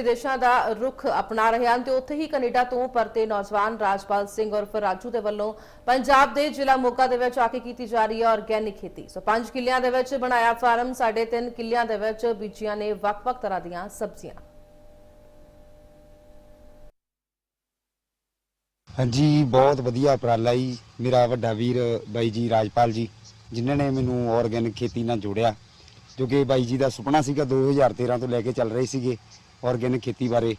ਵਿਦੇਸ਼ਾਂ ਦਾ ਰੁਖ ਅਪਣਾ ਰਹੇ ਹਨ ਤੇ ਉੱਥੇ ਹੀ ਕੈਨੇਡਾ ਤੋਂ ਪਰਤੇ ਨੌਜਵਾਨ ਰਾਜਪਾਲ ਸਿੰਘ ਉਰਫ ਰਾਜੂ ਦੇ ਵੱਲੋਂ ਪੰਜਾਬ ਦੇ ਜ਼ਿਲ੍ਹਾ ਮੋਗਾ ਦੇ ਵਿੱਚ ਆ ਕੇ ਕੀਤੀ ਜਾ ਰਹੀ ਹੈ ਆਰਗੈਨਿਕ ਖੇਤੀ। ਸੋ 5 ਕਿੱਲਿਆਂ ਦੇ ਵਿੱਚ ਬਣਾਇਆ ਫਾਰਮ 3.5 ਕਿੱਲਿਆਂ ਦੇ ਵਿੱਚ ਬੀਜੀਆਂ ਨੇ ਵੱਖ-ਵੱਖ ਤਰ੍ਹਾਂ ਦੀਆਂ ਸਬਜ਼ੀਆਂ। ਹਾਂਜੀ, ਬਹੁਤ ਵਧੀਆ ਉਪਰਾਲਾ ਜੀ। ਮੇਰਾ ਵੱਡਾ ਵੀਰ ਬਾਈ ਜੀ ਰਾਜਪਾਲ ਜੀ, ਜਿਨ੍ਹਾਂ ਨੇ ਮੈਨੂੰ ਆਰਗੈਨਿਕ ਖੇਤੀ ਨਾਲ ਜੋੜਿਆ, ਜੋ ਬਾਈ ਜੀ ਦਾ ਸੁਪਨਾ ਸੀਗਾ 2013 ਤੋਂ ਲੈ ਕੇ ਚੱਲ ਰਹੇ ਸੀਗੇ। ਆਰਗੈਨਿਕ ਖੇਤੀ ਬਾਰੇ।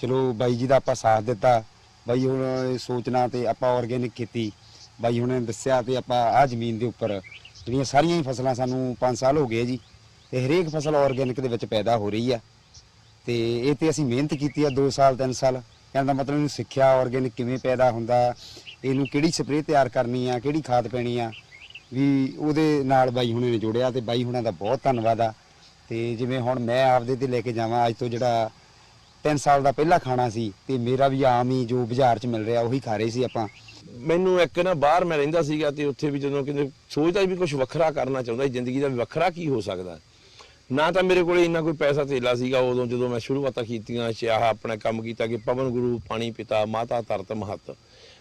ਚਲੋ ਬਾਈ ਜੀ ਦਾ ਆਪਾਂ ਸਾਥ ਦਿੱਤਾ। ਬਾਈ ਹੁਣ ਇਹ ਸੋਚਣਾ ਤੇ ਆਪਾਂ ਆਰਗੈਨਿਕ ਖੇਤੀ। ਬਾਈ ਹੁਣੇ ਦੱਸਿਆ ਤੇ ਆਪਾਂ ਆ ਜ਼ਮੀਨ ਦੇ ਉੱਪਰ ਜਿਹੜੀਆਂ ਸਾਰੀਆਂ ਹੀ ਫਸਲਾਂ ਸਾਨੂੰ 5 ਸਾਲ ਹੋ ਗਏ ਜੀ। ਤੇ ਹਰੇਕ ਫਸਲ ਆਰਗੈਨਿਕ ਦੇ ਵਿੱਚ ਪੈਦਾ ਹੋ ਰਹੀ ਆ। ਤੇ ਇਹ ਤੇ ਅਸੀਂ ਮਿਹਨਤ ਕੀਤੀ ਆ 2 ਸਾਲ 3 ਸਾਲ। ਕਹਿਣ ਦਾ ਮਤਲਬ ਇਹਨੂੰ ਸਿੱਖਿਆ ਆਰਗੈਨਿਕ ਕਿਵੇਂ ਪੈਦਾ ਹੁੰਦਾ, ਇਹਨੂੰ ਕਿਹੜੀ ਸਪਰੇਅ ਤਿਆਰ ਕਰਨੀ ਆ, ਕਿਹੜੀ ਖਾਦ ਪੈਣੀ ਆ। ਵੀ ਉਹਦੇ ਨਾਲ ਬਾਈ ਹੁਣੇ ਨੇ ਜੋੜਿਆ ਤੇ ਬਾਈ ਹੁਣਾਂ ਦਾ ਬਹੁਤ ਧੰਨਵਾਦ ਆ। ਤੇ ਜਿਵੇਂ ਹੁਣ ਮੈਂ ਆਪਦੇ ਤੇ ਲੈ ਕੇ ਜਾਵਾਂ, ਅੱਜ ਤੋਂ ਜਿਹੜਾ 3 ਸਾਲ ਦਾ ਪਹਿਲਾ ਖਾਣਾ ਸੀ ਤੇ ਮੇਰਾ ਵੀ ਆਮ ਹੀ ਜੋ ਬਾਜ਼ਾਰ 'ਚ ਮਿਲ ਰਿਹਾ ਉਹੀ ਖਾ ਰਹੇ ਸੀ ਆਪਾਂ। ਮੈਨੂੰ ਇੱਕ ਨਾ ਬਾਹਰ ਮੈਂ ਰਹਿੰਦਾ ਸੀਗਾ ਤੇ ਉੱਥੇ ਵੀ ਜਦੋਂ ਕਿਤੇ ਸੋਚਦਾ ਵੀ ਕੁਝ ਵੱਖਰਾ ਕਰਨਾ ਚਾਹੁੰਦਾ ਜ਼ਿੰਦਗੀ ਦਾ ਵੱਖਰਾ ਕੀ ਹੋ ਸਕਦਾ। ਨਾ ਤਾਂ ਮੇਰੇ ਕੋਲੇ ਇੰਨਾ ਕੋਈ ਪੈਸਾ ਧੇਲਾ ਸੀਗਾ, ਉਦੋਂ ਜਦੋਂ ਮੈਂ ਸ਼ੁਰੂਆਤਾਂ ਕੀਤੀਆਂ ਚਾਹ ਆਪਣਾ ਕੰਮ ਕੀਤਾ ਕਿ ਪਵਨ ਗੁਰੂ, ਪਾਣੀ ਪਿਤਾ, ਮਾਤਾ ਧਰਤ ਮਹਤ।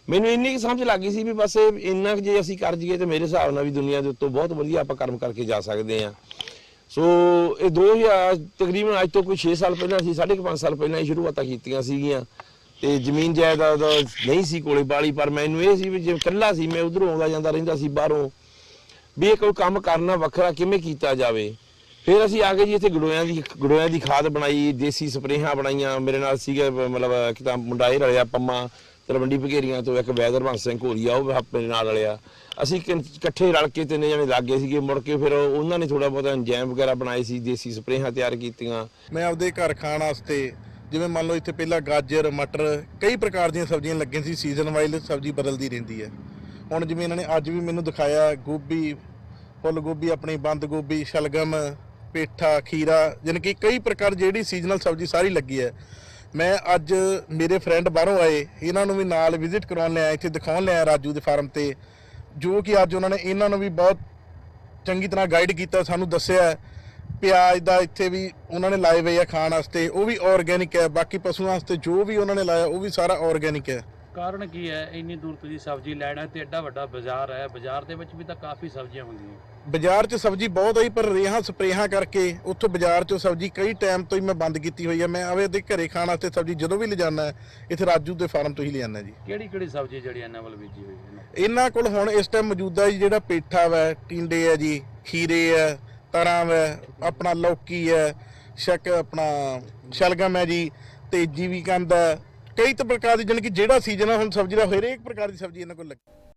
ਮੈਨੂੰ ਇੰਨੀ ਕੁ ਸਮਝ ਲੱਗੀ ਸੀ ਵੀ ਬਸ ਇਹ ਇੰਨਾ ਕੁ ਜੇ ਅਸੀਂ ਕਰ ਜੀਏ ਤੇ ਮੇਰੇ ਹਿਸਾਬ ਨਾਲ ਵੀ ਦੁਨੀਆ ਦੇ ਉੱਤੋਂ ਬਹੁਤ ਵਧੀਆ ਆਪਾਂ ਕਰਮ ਕਰਕੇ ਜਾ ਸਕਦੇ ਆ ਸੋ ਇਹ 2000 ਤਕਰੀਬਨ ਅੱਜ ਤੋਂ ਕੋਈ 6 ਸਾਲ ਪਹਿਲਾਂ ਸੀ 5.5 ਸਾਲ ਪਹਿਲਾਂ ਹੀ ਸ਼ੁਰੂਆਤਾਂ ਕੀਤੀਆਂ ਸੀਗੀਆਂ। ਤੇ ਜ਼ਮੀਨ ਜਾਇਦਾਦ ਨਹੀਂ ਸੀ ਕੋਲੇ ਬਾਲੀ, ਪਰ ਮੈਨੂੰ ਇਹ ਸੀ ਵੀ ਜੇ ਇਕੱਲਾ ਸੀ, ਮੈਂ ਉਧਰੋਂ ਆਉਂਦਾ ਜਾਂਦਾ ਰਹਿੰਦਾ ਸੀ ਬਾਹਰੋਂ, ਵੀ ਇਹ ਕੋਈ ਕੰਮ ਕਰਨਾ ਵੱਖਰਾ ਕਿਵੇਂ ਕੀਤਾ ਜਾਵੇ? ਫਿਰ ਅਸੀਂ ਆ ਕੇ ਜੀ ਇੱਥੇ ਗੜੋਇਆਂ ਦੀ ਗੜੋਇਆਂ ਦੀ ਖਾਦ ਬਣਾਈ, ਦੇਸੀ ਸਪਰੇਹਾਂ ਬਣਾਈਆਂ, ਮੇਰੇ ਨਾਲ ਸੀਗਾ, ਮਤਲਬ ਕਿਤਾ ਮੁੰਡਾ ਇਹ ਰਲਿਆ ਪੰਮਾ ਤਲਵੰਡੀ ਭਗੇਰੀਆਂ ਤੋਂ ਇੱਕ ਵੈਦਰਵੰਸ ਸਿੰਘ ਘੋਰੀਆ, ਉਹ ਆਪਣੇ ਨਾਲ ਰਲਿਆ ਅਸੀਂ ਕਿ- ਇਕੱਠੇ ਰਲ ਕੇ ਤਿੰਨੇ ਜਣੇ ਲੱਗੇ ਸੀਗੇ, ਮੁੜ ਕੇ ਫਿਰ ਉਹਨਾਂ ਨੇ ਥੋੜਾ ਬਹੁਤਾ ਅੰਜੈਮ ਵਗੈਰਾ ਬਣਾਏ ਸੀ, ਦੇਸੀ ਸਪਰੇਹਾਂ ਤਿਆਰ ਕੀਤੀਆਂ। ਮੈਂ ਆਪਦੇ ਘਰ ਖਾਣ ਵਾਸਤੇ, ਜਿਵੇਂ ਮੰਨ ਲਓ ਇੱਥੇ ਪਹਿਲਾਂ ਗਾਜਰ, ਮਟਰ, ਕਈ ਪ੍ਰਕਾਰ ਦੀਆਂ ਸਬਜ਼ੀਆਂ ਲੱਗੀਆਂ ਸੀ ਸੀਜ਼ਨ ਵਾਈਜ਼ ਸਬਜ਼ੀ ਬਦਲਦੀ ਰਹਿੰਦੀ ਹੈ। ਹੁਣ ਜਿਵੇਂ ਇਹਨਾਂ ਨੇ ਅੱਜ ਵੀ ਮੈਨੂੰ ਦਿਖਾਇਆ, ਗੋਭੀ, ਫੁੱਲ ਗੋਭੀ, ਆਪਣੀ ਬੰਦ ਗੋਭੀ, ਸ਼ਲਗਮ, ਪੇਠਾ, ਖੀਰਾ ਯਾਨੀ ਕਿ ਕਈ ਪ੍ਰਕਾਰ ਜਿਹੜੀ ਸੀਜ਼ਨਲ ਸਬਜ਼ੀ ਸਾਰੀ ਲੱਗੀ ਹੈ। ਮੈਂ ਅੱਜ ਮੇਰੇ ਫਰੈਂਡ ਬਾਹਰੋਂ ਆਏ, ਇਹਨਾਂ ਨੂੰ ਵੀ ਨਾਲ ਵਿਜ਼ਿਟ ਕਰਾਉਣ ਲਿਆ ਇੱਥੇ ਦਿਖਾਉਣ ਲਿਆ ਰਾਜੂ ਦੇ ਫਾਰਮ ਤੇ, ਜੋ ਕਿ ਅੱਜ ਉਹਨਾਂ ਨੇ ਇਹਨਾਂ ਨੂੰ ਵੀ ਬਹੁਤ ਚੰਗੀ ਤਰ੍ਹਾਂ ਗਾਈਡ ਕੀਤਾ, ਸਾਨੂੰ ਦੱਸਿਆ ਪਿਆਜ਼ ਦਾ ਇੱਥੇ ਵੀ ਉਹਨਾਂ ਨੇ ਲਾਏ ਹੋਏ ਆ ਖਾਣ ਵਾਸਤੇ, ਉਹ ਵੀ ਆਰਗੇਨਿਕ ਹੈ, ਬਾਕੀ ਪਸ਼ੂਆਂ ਵਾਸਤੇ ਜੋ ਵੀ ਉਹਨਾਂ ਨੇ ਲਾਇਆ, ਉਹ ਵੀ ਸਾਰਾ ਆਰਗੇਨਿਕ ਹੈ। ਕਾਰਨ ਕੀ ਹੈ? ਇੰਨੀ ਦੂਰ ਤੁਸੀਂ ਸਬਜ਼ੀ ਲੈਣਾ ਤੇ ਐਡਾ ਵੱਡਾ ਬਾਜ਼ਾਰ ਹੈ। ਬਾਜ਼ਾਰ ਦੇ ਵਿੱਚ ਵੀ ਤਾਂ ਕਾਫੀ ਸਬਜ਼ੀਆਂ ਹੁੰਦੀਆਂ। ਬਾਜ਼ਾਰ 'ਚ ਸਬਜ਼ੀ ਬਹੁਤ ਆਈ ਪਰ ਰੇਹਾਂ ਸਪਰੇਹਾਂ ਕਰਕੇ ਉੱਥੋਂ ਬਾਜ਼ਾਰ 'ਚੋਂ ਸਬਜ਼ੀ ਕਈ ਟਾਈਮ ਤੋਂ ਹੀ ਮੈਂ ਬੰਦ ਕੀਤੀ ਹੋਈ ਹੈ। ਮੈਂ ਆਵੇ ਦੇ ਘਰੇ ਖਾਣ ਵਾਸਤੇ ਸਬਜ਼ੀ ਜਦੋਂ ਵੀ ਲਿਜਾਣਾ ਇੱਥੇ ਰਾਜੂ ਦੇ ਫਾਰਮ ਤੋਂ ਹੀ ਲਿਆਣਾ ਜੀ। ਕਿਹੜੀ ਕਿਹੜੀ ਸਬਜ਼ੀ ਜਿਹੜੀ ਇਹਨਾਂ ਵੱਲ ਬੀਜੀ ਹੋਈ ਹੈ? ਇਹਨਾਂ ਕੋਲ ਹੁਣ ਇਸ ਟਾਈਮ ਮੌਜੂਦਾ ਜੀ ਜਿਹੜਾ ਪੇਠਾ ਵਾ ਟਿੰਡੇ ਹੈ ਜੀ ਖੀਰੇ ਹੈ ਤਰਾਂ ਵਾ ਆਪਣਾ ਲੌਕੀ ਹੈ ਸ਼ਕ ਆਪਣਾ ਸ਼ਲਗਮ ਹੈ ਜੀ ਤੇ ਜੀਵੀ ਕੰਦ ਹੈ ਕਈ ਤਾਂ ਪ੍ਰਕਾਰ ਦੀ ਜਾਣੀ ਕਿ ਜਿਹੜਾ ਸੀਜ਼ਨ ਆ, ਹੁਣ ਸਬਜ਼ੀ ਦਾ ਹਰੇਕ ਪ੍ਰਕਾਰ ਦੀ ਸਬਜ਼ੀ ਇਹਨਾਂ ਕੋਲ ਲੱਗੀ।